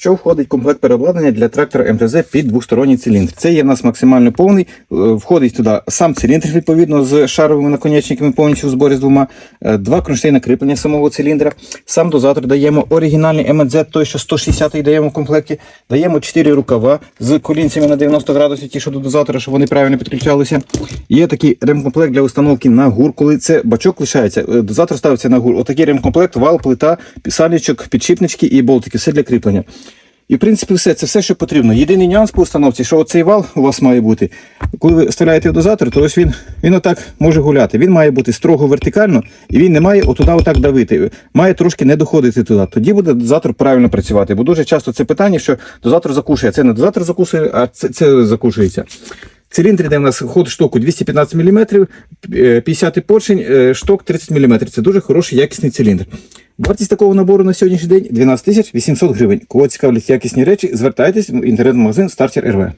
що входить комплект переобладнання для трактора МТЗ під двосторонній циліндр. Це є в нас максимально повний. Е, Входить туди сам циліндр, відповідно, з шаровими наконечниками повністю в зборі з двома, е, два кронштейна кріплення самого циліндра. Сам дозатор даємо оригінальний МЗ, той, що 160 даємо в комплекті. Даємо 4 рукава з колінцями на 90 градусів, ті, що до дозатора, щоб вони правильно підключалися. Є такий ремкомплект для установки на гур, коли це бачок лишається. е, Дозатор ставиться на гур. Отакий ремкомплект, вал, плита, сальничок, підшипнички і болтики. Все для кріплення. І в принципі все, це все, що потрібно. Єдиний нюанс по установці, що оцей вал у вас має бути. Коли ви вставляєте в дозатор, то ось він, він отак може гуляти. Він має бути строго вертикально, і він не має отуда отак давити. Має трошки не доходити туди. Тоді буде дозатор правильно працювати. Бо дуже часто це питання, що дозатор закушує. Це не дозатор закусує, а це, це закушується. Циліндр йде у нас ход штоку 215 мм, 50 поршень, е, шток 30 мм. Це дуже хороший якісний циліндр. Вартість такого набору на сьогоднішній день 12 800 гривень. Кого цікавлять якісні речі, звертайтесь в інтернет-магазин Starter RV.